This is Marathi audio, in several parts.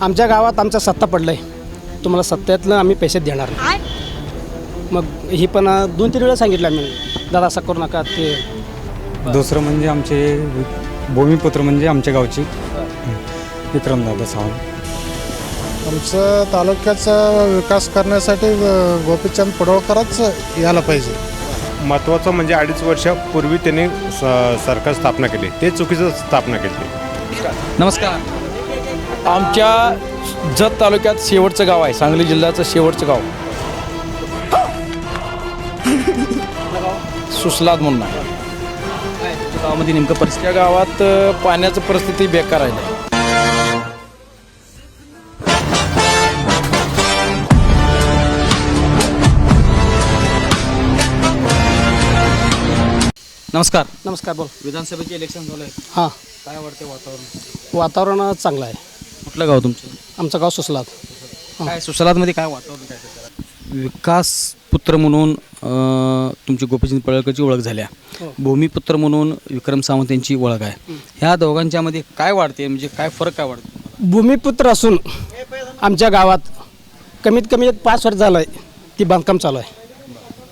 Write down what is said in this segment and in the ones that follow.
आमच्या गावात आमच्या सत्ता पडलं आहे तुम्हाला सत्तेतलं आम्ही पैसे देणार नाही. मग ही पण दोन तीन वेळा सांगितलं आम्ही. दादा असं करू नका ते दुसरं म्हणजे आमचे भूमिपुत्र म्हणजे आमच्या गावची विक्रमदादा सावंत. आमचं तालुक्याचा विकास करण्यासाठी गोपीचंद पडोळकरच यायला पाहिजे. महत्त्वाचं म्हणजे अडीच वर्षापूर्वी त्यांनी स- सरकार स्थापना केली. ते चुकीचं स्थापना केली. नमस्कार. आमच्या जत तालुक्यात शेवटचं गाव आहे. सांगली जिल्ह्याचं शेवटचं गाव. सुसलाद म्हणून आहे. गावामध्ये नेमकं परिस्थिती या गावात पाण्याचं परिस्थिती बेकार आहे. नमस्कार. नमस्कार बोल. विधानसभेचे इलेक्शन झालं आहे हां. काय वाटते वातावरण? वातावरण चांगलं आहे. कुठलं गाव तुमचं? आमचं गाव सुसलात काय सुसलादमध्ये काय वातावरण काय सध्याला? विकास पुत्र म्हणून अं, तुमची गोपीचंद पडळकरची ओळख झाल्या. भूमिपुत्र म्हणून विक्रम सावंत यांची ओळख आहे. ह्या दोघांच्यामध्ये काय वाढते? म्हणजे काय फरक काय वाढते भूमिपुत्र असून आमच्या गावात कमीत कमी एक पाच वर्ष झालं आहे ती बांधकाम चालू आहे.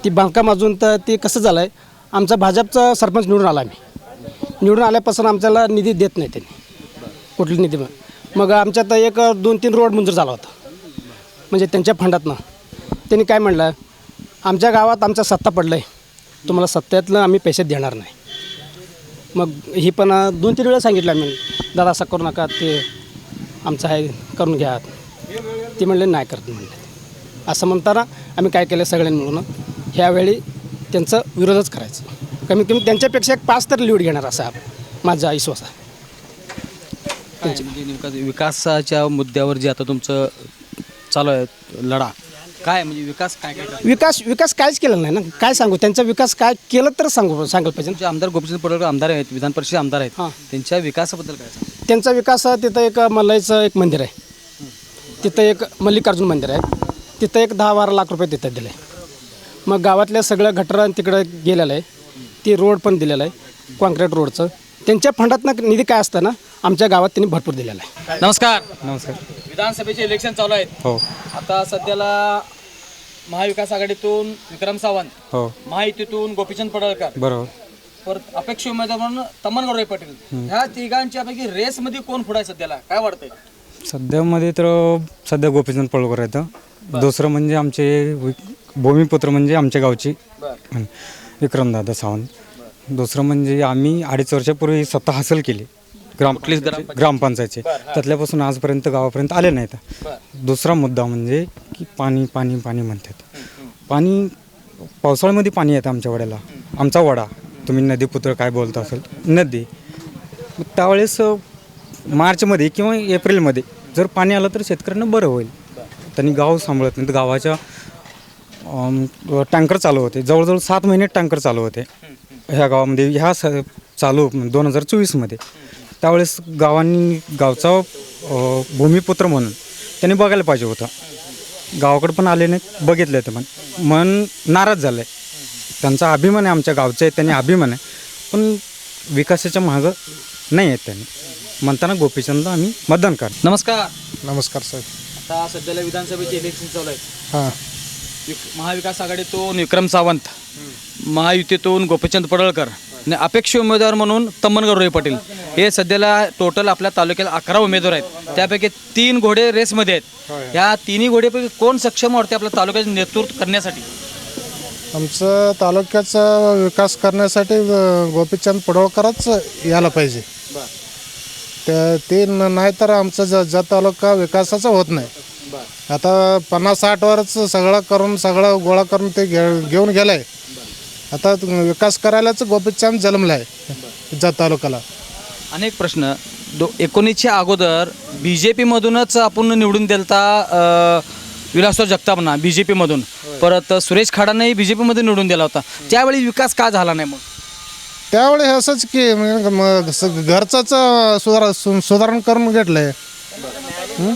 ती बांधकाम अजून तर ते कसं झालं आहे आमचा भाजपचा सरपंच निवडून आला आम्ही. निवडून आल्यापासून आमच्याला निधी देत नाही त्यांनी. कुठली निधी पण. मग आमच्यात एक दोन तीन रोड मंजूर झाला होता. म्हणजे त्यांच्या फंडातनं. त्यांनी काय म्हणलं आमच्या गावात आमचा सत्ता पडलं आहे तुम्हाला सत्त्यातलं आम्ही पैसे देणार नाही. मग ही पण दोन तीन वेळा सांगितलं आम्ही. दादा असं करू नका. ते आमचं आहे करून घ्या. ते म्हणले नाही करत. म्हणले असं म्हणताना आम्ही काय केलं सगळ्यांनी मिळून ह्यावेळी त्यांचं विरोधच करायचं. कमीत कमी त्यांच्यापेक्षा एक पाच तर लीड घेणार असा माझा विश्वास आहे. काय म्हणजे नेमका विकासाच्या मुद्द्यावर जे आता तुमचं चालू आहे लढा काय म्हणजे विकास काय काय? विकास विकास कायच केला नाही ना. काय सांगू? त्यांचा विकास काय केलं तर सांगू सांगायला पाहिजे ना. आमदार गोपीचंद पडळकर आमदार आहेत विधान परिषद आमदार आहेत. हां. त्यांच्या विकासाबद्दल काय सांगा? त्यांचा विकास तिथं एक मल्लाईचं एक मंदिर आहे. तिथं एक मल्लिकार्जुन मंदिर आहे. तिथं एक दहा बारा लाख रुपये तिथं दिले. मग गावातल्या सगळं गटरं तिकडं गेलेलं आहे. ती रोड पण दिलेलं आहे. कॉन्क्रीट रोडचं. त्यांच्या फंडातनं निधी काय असतं ना? आमच्या गावात त्यांनी भरपूर दिलेला आहे. नमस्कार. नमस्कार. विधानसभेचे इलेक्शन चालू आहेत. हो. आता सध्याला महाविकास आघाडीतून विक्रम सावंत हो. महायुतीतून गोपीचंद पडळकर बरोबर. परत अपेक्षित उमेदवार म्हणून तमनगौरव पाटील. ह्या तिघांच्या पैकी रेसमध्ये कोण पुढे आहे सध्याला? काय वाटतंय? सध्यामध्ये तर सध्या गोपीचंद पडळकर आहेत दुसरं म्हणजे आमचे वि- भूमिपुत्र म्हणजे आमच्या गावची बर. विक्रमदादा सावंत. दुसरं म्हणजे आम्ही अडीच वर्षापूर्वी सत्ता हासल केली. ग्राम ग्रामपंचायतचे. त्यातल्यापासून आजपर्यंत गावापर्यंत आले नाहीत. दुसरा मुद्दा म्हणजे की पाणी पाणी पाणी म्हणतात. पाणी पावसाळ्यामध्ये पाणी येतं आमच्या वड्याला. आमचा वडा. तुम्ही नदीपुत्र काय बोलता असेल. नदी. मग त्यावेळेस अ, मार्चमध्ये किंवा एप्रिलमध्ये जर पाणी आलं तर शेतकऱ्यांना बरं होईल. त्यांनी गाव सांभाळत नाही तर गावाच्या अम, टँकर चालू होते. जवळजवळ सात महिने टँकर चालू होते. ह्या गावामध्ये ह्या स चालू दोन हजार चोवीसमध्ये. त्यावेळेस गावांनी गावचा अ, भूमिपुत्र म्हणून त्यांनी बघायला पाहिजे होतं. गावाकडे पण आले नाहीत बघितले ते पण. मन नाराज झालं आहे त्यांचा अभिमान आहे आमच्या गावचे आहे त्यांनी अभिमान आहे. पण विकासाच्या मागं नाही आहेत त्यांनी. म्हणताना गोपीचंद आम्ही मतदान कर नमस्कार. नमस्कार साहेब. आता सध्याला विधानसभेचे इलेक्शन चालू आहेत हां. विक- महाविकास आघाडीतून विक्रम सावंत महायुतीतून गोपीचंद पडळकर आणि अपेक्षित उमेदवार म्हणून तम्मनगौरव पाटील. हे सध्याला टोटल आपल्या तालुक्याला अकरा उमेदवार आहेत. त्यापैकी तीन घोडे रेसमध्ये आहेत. या तिन्ही घोडेपैकी कोण सक्षम वाटते आपल्या तालुक्याचे नेतृत्व करण्यासाठी? आमचं तालुक्याचा विकास करण्यासाठी गोपीचंद पडोळकरच यायला पाहिजे. त्या ते नाही तर आमचं ज जत तालुका विकासाचा होत नाही. आता पन्नास साठ वर्ष सगळं करून सगळं गोळा करून ते घे घेऊन गेलं आता विकास करायलाच गोपीचंद जन्मला आहे जत तालुक्याला. अनेक प्रश्न. दो एकोणीसच्या अगोदर बी जे पीमधूनच आपण निवडून दिलता विलासराव जगतापना बी जे पीमधून. परत सुरेश खाडांनाही बी जे पीमध्ये निवडून दिला होता. त्यावेळी विकास का झाला नाही मग? त्यावेळी असंच की मग स- घरचंच सुधार सु- सुधारण करून घेतलंय. हं?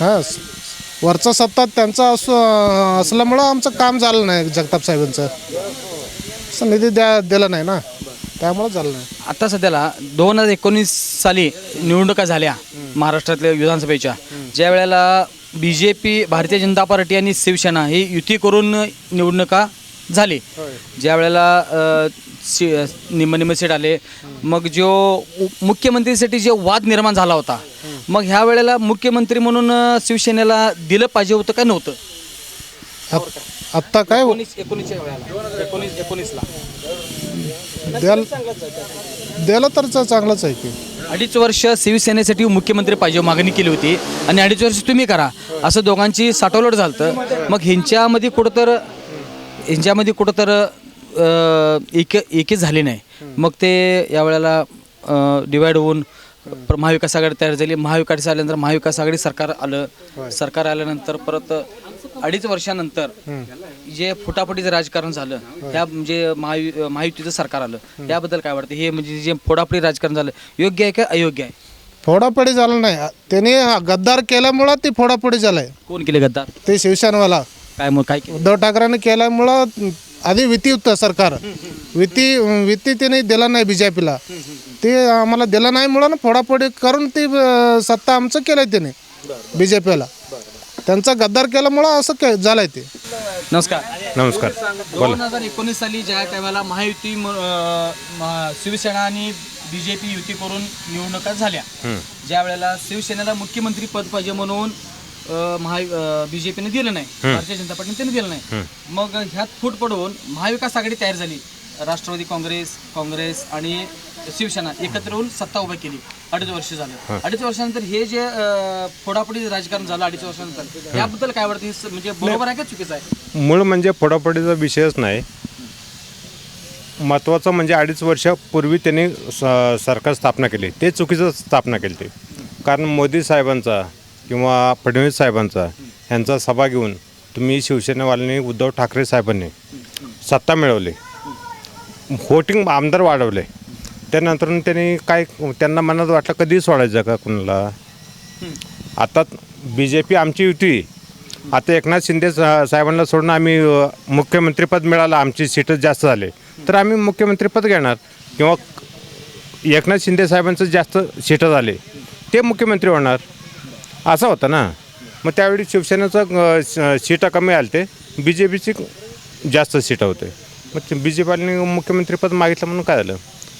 हा स- वरचा सत्ता त्यांचा असो असल्यामुळं आमचं काम झालं नाही जगताप साहेबांचं. असं निधी द्या दिला नाही ना. त्यामुळं झालं नाही. आता सध्याला दोन हजार एकोणीस साली निवडणुका झाल्या महाराष्ट्रातल्या विधानसभेच्या. ज्या वेळेला B J P Bharatiya Janata party आणि शिवसेना ही युती करून निवडणुका झाली. ज्या वेळेला निम्म निम्म सीट आले. मग जो मुख्यमंत्रीसाठी जे वाद निर्माण झाला होता मग ह्या वेळेला मुख्यमंत्री म्हणून शिवसेनेला दिलं पाहिजे होतं का नव्हतं? आत- आत्ता काय हो- एकोणीस एकोणीसच्या वेळेला. एकोणीस एकोणीसला. द्यायला तर चा- चांगलंच आहे की. अडीच वर्ष शिवसेनेसाठी मुख्यमंत्री पाहिजे मागणी केली होती आणि अडीच वर्ष तुम्ही करा. असं दोघांची साठवलोट झालं मग ह्यांच्यामध्ये कुठं तर ह्यांच्यामध्ये कुठं तर एक एकी झाली नाही. मग ते यावेळेला डिवाइड होऊन प्र- महाविकास आघाडी तयार झाली. महाविकास आल्यानंतर महाविकास आघाडी सरकार आलं. सरकार आल्यानंतर परत अडीच वर्षानंतर जे फुटाफुटीचं राजकारण झालं त्या म्हणजे महायु महायुतीचं सरकार आलं त्याबद्दल काय वाटतं? हे म्हणजे जे फोडाफुटी राजकारण झालं योग्य आहे का अयोग्य आहे? फोडाफोडी झालं नाही. त्याने गद्दार केल्यामुळं ती फोडाफोडी झालंय. कोण केले गद्दार? ते शिवसेनेवाला. काय मग काय केलं? उद्धव ठाकरेंनी केल्यामुळं आधी विती होतं सरकार. विती विती त्याने दिला नाही बी जे पीला ते आम्हाला दिलं नाही मुळे ना फोडाफोडी करून ती अं, सत्ता आमचं केलंय त्याने बी जे पीला त्यांचा गद्दार केल्यामुळं असं के झालंय ते. नमस्कार. नमस्कार. दोन हजार एकोणीस साली ज्या टायमाला महायुती म- अं, महा- शिवसेना आणि बी जे पी युती करून निवडणुका झाल्या. ज्या वेळेला शिवसेनेला मुख्यमंत्री पद पाहिजे म्हणून महा बी जे पीने दिलं नाही. भारतीय जनता पार्टीने त्याने दिलं नाही. मग ह्यात फूट पडवून महाविकास आघाडी तयार झाली. राष्ट्रवादी काँग्रेस काँग्रेस आणि शिवसेना एकत्र येऊन सत्ता उभी केली. अडीच वर्ष झालं. अडीच वर्षानंतर हे जे फोडाफोडी राजकारण झालं अडीच वर्षानंतर याबद्दल काय वाटतं? हे म्हणजे बरोबर आहे का चुकीचं आहे? मूळ म्हणजे फोडाफोडीचा विषयच नाही. महत्त्वाचं म्हणजे अडीच वर्षापूर्वी त्यांनी स- सरकार स्थापना केली. ते चुकीचं स्थापना केली ते कारण मोदी साहेबांचा किंवा फडणवीस साहेबांचा यांचा सभा घेऊन तुम्ही शिवसेनेवाल्यांनी उद्धव ठाकरे साहेबांनी सत्ता मिळवली. व्होटिंग आमदार वाढवले. त्यानंतर त्यांनी काय त्यांना मनात वाटलं कधी सोडायचं का कुणाला? आता बी जे पी आमची युती आता एकनाथ शिंदे सा- साहेबांना सोडून आम्ही मुख्यमंत्रीपद मिळालं आमची सीटं जास्त झाले. तर आम्ही मुख्यमंत्रीपद घेणार. किंवा एकनाथ शिंदे साहेबांचं जास्त सीटं झाले ते मुख्यमंत्री होणार. असं होतं ना. मग त्यावेळी शिवसेनेचं अ, सीटं कमी आले ते. बी जे पीची जास्त सीटं होते. मग बी जे पीने मुख्यमंत्रीपद मागितलं म्हणून काय झालं?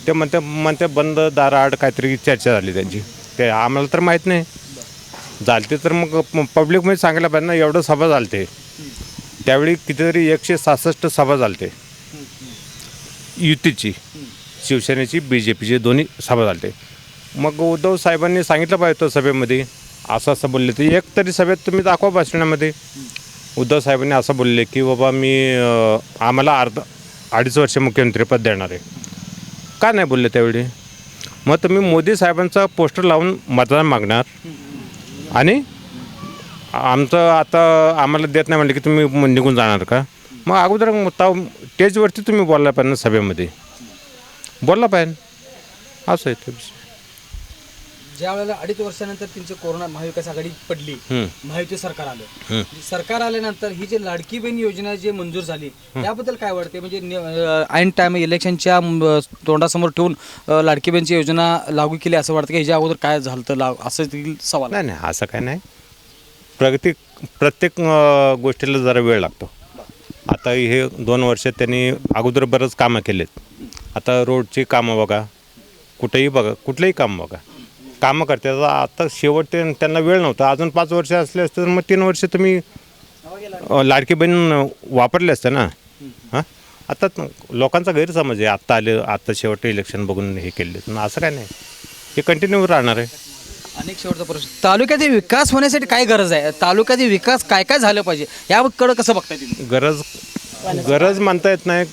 ते म्हणते म्हणते बंद दाराआड काहीतरी चर्चा झाली त्यांची. ते आम्हाला तर माहीत नाही. झालते तर मग पब्लिकमध्ये सांगायला पाहिजे ना एवढं सभा झालते. त्यावेळी कितीतरी एकशे सहासष्ट सभा झालते. युतीची शिवसेनेची बी जे पीची दोन्ही सभा झालते. मग उद्धव साहेबांनी सांगितलं पाहिजे होतं सभेमध्ये असं असं बोलले ते. एक तरी सभेत तुम्ही दाखवा भाषणामध्ये. उद्धव साहेबांनी असं बोलले की बाबा मी आम्हाला अर्ध अडीच वर्ष मुख्यमंत्रीपद देणार आहे. का नाही बोलले त्यावेळी? मग तुम्ही मोदी साहेबांचा पोस्टर लावून मतदान मागणार. आणि आमचं आता आम्हाला देत नाही म्हणलं की तुम्ही निघून जाणार का? मग अगोदर ताव स्टेजवरती तुम्ही बोलला पाहिजे सभेमध्ये. बोलला पाहिजे. असं आहे ते. ज्या वेळेला अडीच वर्षानंतर त्यांची कोरोना महाविकास आघाडी पडली. महायुती सरकार आलं. सरकार आल्यानंतर ही जी लाडकी बहीण योजना जी मंजूर झाली त्याबद्दल काय वाटते म्हणजे ऐन टाइम इलेक्शनच्या तोंडासमोर ठेवून लाडकी बहीणची योजना लागू केली असं वाटतं की? ह्याच्या अगोदर काय झालं तर लाग असं देखील सवाल. आहे. नाही नाही असं काय नाही. प्रगती प्रत्येक गोष्टीला जरा वेळ लागतो. आता हे दोन वर्ष त्यांनी अगोदर बरंच कामं केलेत. आता रोडची कामं बघा कुठेही बघा कुठलंही काम बघा. कामं करतात. आता शेवट ते त्यांना वेळ नव्हता. अजून पाच वर्ष असले असते तर मग तीन वर्ष तुम्ही लाडकी बहीण वापरले असते ना? हां? आता लोकांचा गैरसमज आहे. आत्ता आले आत्ता शेवट इलेक्शन बघून हे केले असं काय नाही. हे कंटिन्यू राहणार आहे. अनेक शेवटचा प्रश्न. तालुक्यातील विकास होण्यासाठी काय गरज आहे? तालुक्यातील विकास काय काय झालं पाहिजे? याकडं कसं बघताय तुम्ही? गरज गरज म्हणता येत नाही.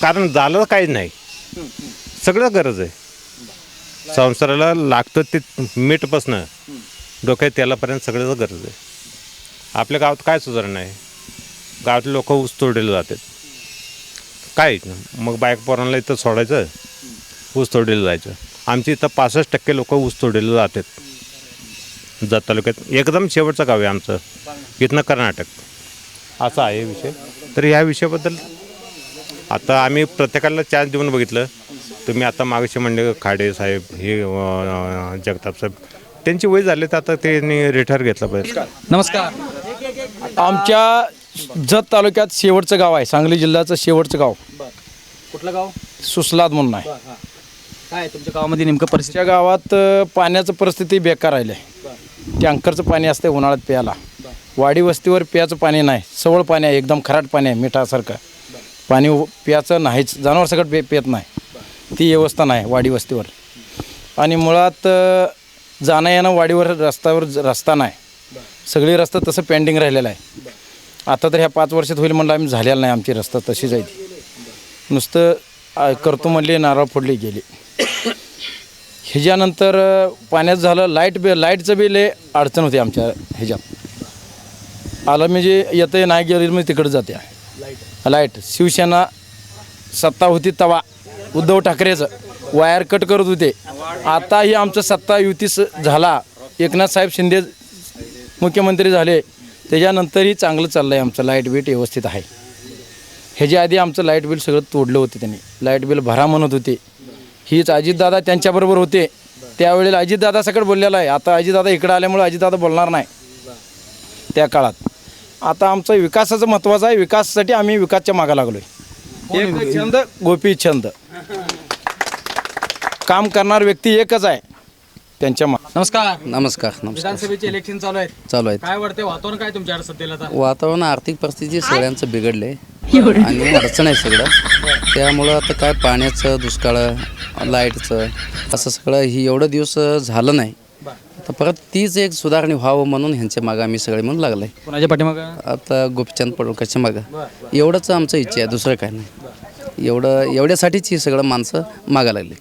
कारण झालं काहीच नाही. सगळं गरज आहे. संसाराला लागतं ते मीठपासनं. डोक्यात तेलापर्यंत सगळ्याच गरज आहे. आपल्या गावात काय सुधारणा आहे? गावातले लोक ऊस तोडले जातात. काय? मग बाईक पोरांना इथं सोडायचं? ऊस तोडलेलं जायचं. आमच्या इथं पासष्ट टक्के लोक ऊस तोडलेलं जातात. जत तालुक्यात. एकदम शेवटचं गाव आहे आमचं. इथनं कर्नाटक. असा आहे विषय. तर ह्या विषयाबद्दल आता आम्ही प्रत्येकाला चान्स देऊन बघितलं. तुम्ही आता मागचे म्हणले खाडे साहेब हे जगताप साहेब त्यांची वय झाले तर आता त्यांनी रिटायर घेतला पाहिजे. नमस्कार. आमच्या जत तालुक्यात शेवटचं गाव आहे सांगली जिल्ह्याचं शेवटचं गाव. कुठलं गाव? सुसलाद म्हणून आहे. काय तुमच्या गावामध्ये नेमकं परिस्थिती? त्या गावात अ, पाण्याचं परिस्थिती बेकार राहिली आहे टँकरचं पाणी असते उन्हाळ्यात प्यायला. वाडी वस्तीवर प्यायचं पाणी नाही. सवळ पाणी आहे एकदम खराट पाणी आहे मिठासारखं. पाणी उ- प्यायचं नाहीच. जनावर सगळं पे पित नाही. ती व्यवस्था नाही वाडी वस्तीवर. आणि मुळात जाणं येणं वाडीवर रस्त्यावर रस्ता नाही. सगळी रस्ता तसं पेंडिंग राहिलेला आहे. आता तर ह्या पाच वर्षात होईल म्हणलं आम्ही झालेला नाही आमची रस्ता तशीच आहे ती. नुसतं करतो म्हणले नारळ फोडली गेली. ह्याच्यानंतर अ, पाण्यात झालं लाइट बी लाईटचं बी लय अडचण होती आमच्या ह्याच्यात. आलं म्हणजे येतं नाही गेलं म्हणजे तिकडं जाते. लाइट. शिवसेना सत्ता होती तवा. उद्धव ठाकरेचं. वायर कट करत होते. आताही आमचं सत्ता युतीस झाला. एकनाथ साहेब शिंदे मुख्यमंत्री झाले. त्याच्यानंतरही चांगलं चाललं आहे आमचं. लाइट बीट व्यवस्थित आहे. ह्याच्या आधी आमचं लाइट बिल सगळं तोडलं होतं त्यांनी. लाइट बिल भरा म्हणत होते. हीच अजितदादा त्यांच्याबरोबर होते. त्यावेळेला अजितदादा सकट बोललेला आहे. आता अजितदादा इकडं आल्यामुळे अजितदादा बोलणार नाही. त्या काळात. आता आमचं विकासाचं महत्त्वाचं आहे. विकासासाठी आम्ही विकासच्या मागा लागलो आहे एक छंद? गोपी छंद. काम करणार व्यक्ती एकच आहे. त्यांच्या मा नमस्कार. नमस्कार नमस्कार. विधानसभेचे इलेक्शन चालू आहेत. चालू आहेत. काय वाटते वातावरण काय तुमच्याकडे सध्याला आता? वातावरण आर्थिक परिस्थिती सगळ्यांचं बिघडले आणि अडचण आहे सगळं. त्यामुळं आता काय पाण्याचं दुष्काळ लाईटचं असं सगळं ही एवढं दिवस झालं नाही. आता परत तीच एक सुधारणी व्हावं म्हणून ह्यांच्या मागं आम्ही सगळे म्हणून लागलं आहे कोणाच्या पाठीमागं? आता गोपीचंद पडवळकरच्या मागं. एवढंच आमचं इच्छा आहे दुसरं काय नाही. एवढं एवढ्यासाठीच ही सगळं माणसं मागा लागली